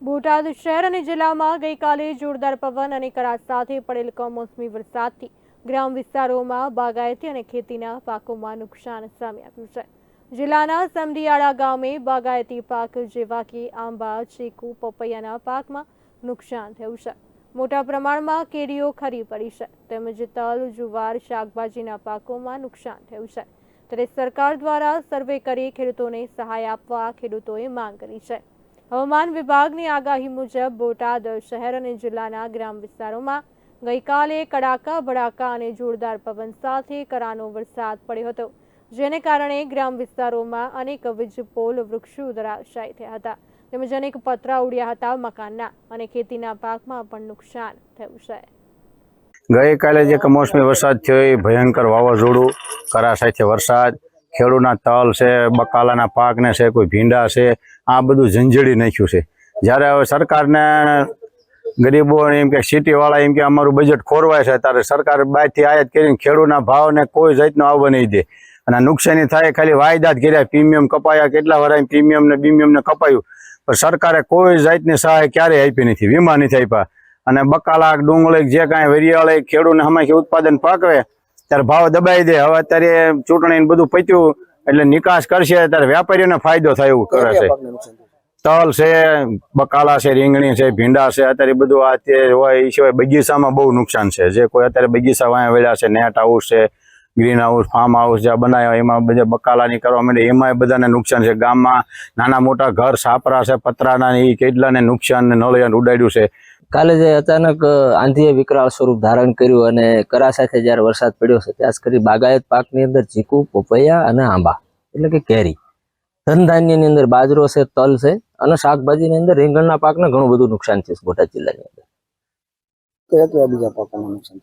બોટાદ શહેર અને જિલ્લામાં ગઈકાલે જોરદાર પવન અને કરા સાથે પડેલ કમોસમી વરસાદથી ગ્રામ વિસ્તારોમાં બાગાયતી અને ખેતીના પાકોમાં નુકસાન સામે આવ્યું છે. જિલ્લાના સમડિયાળા ગામે બાગાયતી પાક જેવા કે આંબા, ચીકુ, પપૈયાના પાકમાં નુકસાન થયું છે. મોટા પ્રમાણમાં કેરીઓ ખરી પડી છે. તેમજ તલ, જુવાર, શાકભાજીના પાકોમાં નુકસાન થયું છે. ત્યારે સરકાર દ્વારા સર્વે કરી ખેડૂતોને સહાય આપવા ખેડૂતોએ માંગ કરી છે. હવામાન વિભાગની આગાહી મુજબ બોટાદ શહેર અને જિલ્લાના ગ્રામ વિસ્તારોમાં ગઈકાલે કડાકા, ભડાકા અને જોરદાર પવન સાથે કરાનો વરસાદ પડ્યો હતો, જેને કારણે ગ્રામ વિસ્તારોમાં અનેક વીજપોલ વૃક્ષો ધરાશાયી થયા હતા, તેમજ અનેક પતરા ઉડ્યા હતા મકાનના અને ખેતીના પાકમાં પણ નુકસાન થયું છે. ગઈકાલે જે કમોસમી વરસાદ થયો એ ભયંકર વાવાઝોડું કરા સાથે વરસાદ, ખેડૂના તલ છે, બકાલાના પાકને છે, કોઈ ભીંડા છે આ બધું ઝંઝેડી નાખ્યું છે. જ્યારે હવે સરકારને ગરીબો એમ કે સિટીવાળા એમ કે અમારું બજેટ ખોરવાય છે, ત્યારે સરકાર બહારથી આયાત કરીને ખેડૂના ભાવને કોઈ જાતનો આવવા નહીં દે. અને નુકસાની થાય, ખાલી વાયદા જ કર્યા. પ્રીમિયમ કપાયા, કેટલા વાર પ્રીમિયમ ને પ્રીમિયમ ને કપાયું. પણ સરકારે કોઈ જાતની સહાય ક્યારેય આપી નથી, વીમા નથી આપ્યા. અને બકાલા ડુંગળી જે કાંઈ વરિયાળી ખેડૂતને હમણાં ઉત્પાદન પાકવે, ત્યારે ભાવ દબાઈ દે. હવે અત્યારે ચૂંટણી બધું પત્યું. એટલે નિકાસ કરશે ત્યારે વેપારીઓને ફાયદો થાય એવું કરે છે. તલ છે બકાલા છે રીંગણી છે ભીંડા છે અત્યારે બધું આ તે હોય એ સિવાય બગીચામાં બહુ નુકસાન છે. જે કોઈ અત્યારે બગીચા વાયા વેળા છે નેટ હાઉસ છે ગ્રીન હાઉસ ફાર્મ હાઉસ જ્યાં બનાવ્યા એમાં બધા બકાલાની કરવા માંડે એમાં બધાને નુકસાન છે. ગામમાં નાના મોટા ઘર સાપરા છે પતરાના એ કેટલાને નુકસાન ને નળિયાને ઉડાડ્યું છે. કાલે જે અચાનક આંધીએ વિકરાળ સ્વરૂપ ધારણ કર્યું અને કરા સાથે જ્યારે વરસાદ પડ્યો છે ત્યાં કરી બાગાયત પાકની અંદર ચીકુ પપૈયા અને આંબા એટલે કે કેરી. ધનધાન્યની અંદર બાજરો છે તલ છે અને શાકભાજીની અંદર રીંગણના પાકને ઘણું બધું નુકસાન થયું છે બોટાદ જિલ્લાની અંદર. કયા કયા બીજા નુકસાન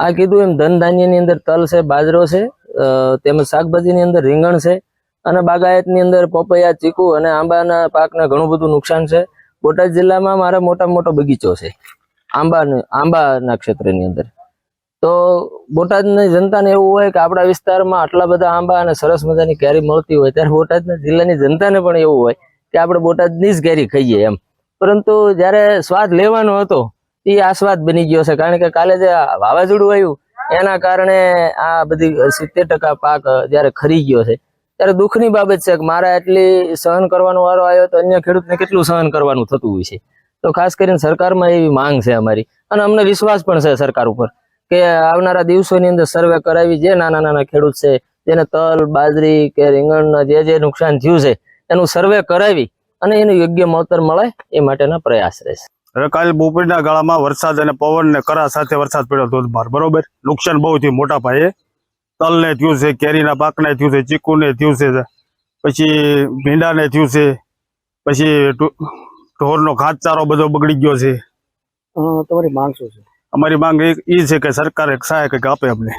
આ કીધું એમ ધનધાન્યની અંદર તલ છે બાજરો છે તેમજ શાકભાજીની અંદર રીંગણ છે અને બાગાયતની અંદર પપૈયા ચીકુ અને આંબાના પાકને ઘણું બધું નુકસાન છે. બોટાદ જિલ્લામાં મારો મોટા મોટો બગીચો છે આંબા આંબાના ક્ષેત્રની અંદર. તો બોટાદની જનતાને એવું હોય કે આપણા વિસ્તારમાં આટલા બધા આંબા અને સરસ મજાની કેરી મળતી હોય, ત્યારે બોટાદના જિલ્લાની જનતાને પણ એવું હોય કે આપણે બોટાદની જ કેરી ખાઈએ એમ. પરંતુ જ્યારે સ્વાદ લેવાનો હતો, એ આસ્વાદ બની ગયો છે. કારણ કે કાલે જે વાવાઝોડું આવ્યું, એના કારણે આ બધી સિત્તેર ટકા પાક જ્યારે ખરી ગયો છે ત્યારે દુઃખની બાબત છે કે મારા એટલી સહન કરવાનો વારો આવ્યો તો અન્ય ખેડૂતને કેટલું સહન કરવાનું થતું હોય છે? તો ખાસ કરીને સરકારમાં એવી માંગ છે અમારી. અને અમને વિશ્વાસ પણ છે સરકાર ઉપર કે આવનારા દિવસોની અંદર સર્વે કરાવી જે નાના નાના ખેડૂત છે, જેને તલ, બાજરી કે રીંગણના જે જે નુકસાન થયું છે, એનું સર્વે કરાવી અને એનું યોગ્ય મળતર મળે એ માટેના પ્રયાસ રહેશે. કાલે બપોરના ગાળામાં વરસાદ અને પવન ને કરા સાથે વરસાદ પડ્યો ધોધમાર બરોબર? નુકસાન બહુ થયું મોટા પાયે. તલને થયું છે કેરીના પાકને થયું છે ચીકુને થયું છે પછી ભીંડાને થયું છે પછી ઢો- ઢોરનો ખાતચારો બધો બગડી ગયો છે. તમારી માંગ શું છે? અમારી માંગ એ ઈ છે કે સરકાર એક સહાય કંઈક આપે અમને.